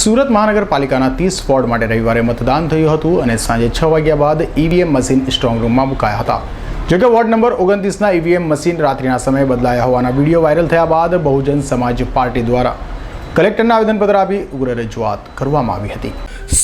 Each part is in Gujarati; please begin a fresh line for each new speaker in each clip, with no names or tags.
સુરત મહાનગરપાલિકાના ત્રીસ વોર્ડ માટે રવિવારે મતદાન થયું હતું અને સાંજે છ વાગ્યા બાદ ઈવીએમ મશીન સ્ટ્રોંગ રૂમમાં મુકાયા હતા. જોકે વોર્ડ નંબર ઓગણત્રીસના ઈવીએમ મશીન રાત્રિના સમયે બદલાયા હોવાના વીડિયો વાયરલ થયા બાદ બહુજન સમાજ પાર્ટી દ્વારા કલેક્ટરને આવેદનપત્ર આપી ઉગ્ર રજૂઆત કરવામાં આવી હતી.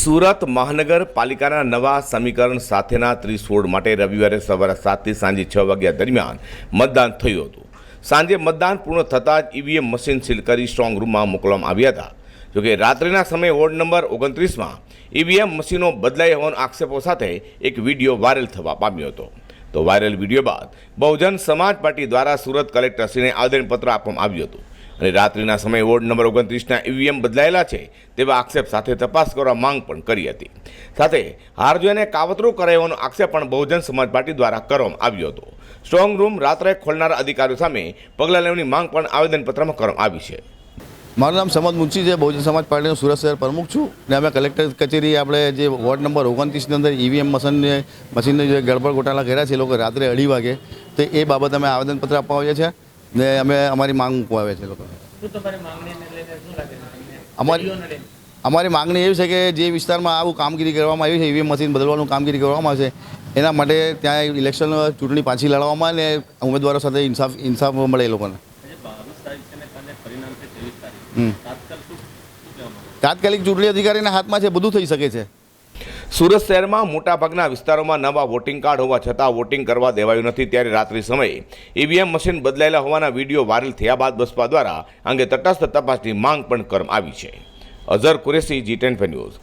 સુરત મહાનગરપાલિકાના નવા સમીકરણ સાથેના ત્રીસ વોર્ડ માટે રવિવારે સવારે સાતથી સાંજે છ વાગ્યા દરમિયાન મતદાન થયું હતું. સાંજે મતદાન પૂર્ણ થતાં જ ઈવીએમ મશીન સીલ કરી સ્ટ્રોંગ રૂમમાં મોકલવામાં આવ્યા હતા. જોકે રાત્રિના સમયે વોર્ડ નંબર ઓગણત્રીસમાં ઈવીએમ મશીનો બદલાઈ હોવાના આક્ષેપો સાથે એક વીડિયો વાયરલ થવા પામ્યો હતો. તો વાયરલ વીડિયો બાદ બહુજન સમાજ પાર્ટી દ્વારા સુરત કલેક્ટરશ્રીને આવેદનપત્ર આપવામાં આવ્યું હતું. અને રાત્રિના સમયે વોર્ડ નંબર ઓગણત્રીસના ઈવીએમ બદલાયેલા છે તેવા આક્ષેપ સાથે તપાસ કરવા માંગ પણ કરી હતી. સાથે હાર જોઈને કાવતરું કરાવવાનો આક્ષેપ પણ બહુજન સમાજ પાર્ટી દ્વારા કરવામાં આવ્યો હતો. સ્ટ્રોંગ રૂમ રાત્રે ખોલનારા અધિકારીઓ સામે પગલાં લેવાની માંગ પણ આવેદનપત્રમાં કરવામાં આવી છે.
મારું નામ સમદ મુનશી છે બહુજન સમાજ પાર્ટીનો સુરત શહેર પ્રમુખ છું ને અમે કલેક્ટર કચેરી આપણે જે વોર્ડ નંબર ઓગણત્રીસની અંદર ઈવીએમ મશીનને મશીનને જે ગડબડ ગોટાળા કર્યા છે એ લોકો રાત્રે અઢી વાગે તો એ બાબત અમે આવેદનપત્ર આપવા આવ્યા છે ને અમે અમારી માંગ મૂકવા આવ્યા છે? લોકો અમારી અમારી માંગણી એવી છે કે જે વિસ્તારમાં આવું કામગીરી કરવામાં આવી છે ઈવીએમ મશીન બદલવાનું કામગીરી કરવામાં આવશે એના માટે ત્યાં ઇલેક્શન ચૂંટણી પાછી લડવામાં અને ઉમેદવારો સાથે ઇન્સાફ ઇન્સાફ મળે એ લોકોને. તાત્કાલિક ચૂંટણી અધિકારીના હાથમાં છે બધું થઈ શકે છે.
સુરત શહેરમાં મોટાભાગના વિસ્તારોમાં નવા વોટિંગ કાર્ડ હોવા છતાં વોટિંગ કરવા દેવાયું નથી ત્યારે રાત્રિ સમયે ઈવીએમ મશીન બદલાયેલા હોવાના વીડિયો વાયરલ થયા બાદ બસપા દ્વારા અંગે તટસ્થ તપાસની માંગ પણ કરવામાં આવી છે. Azhar Qureshi G ten news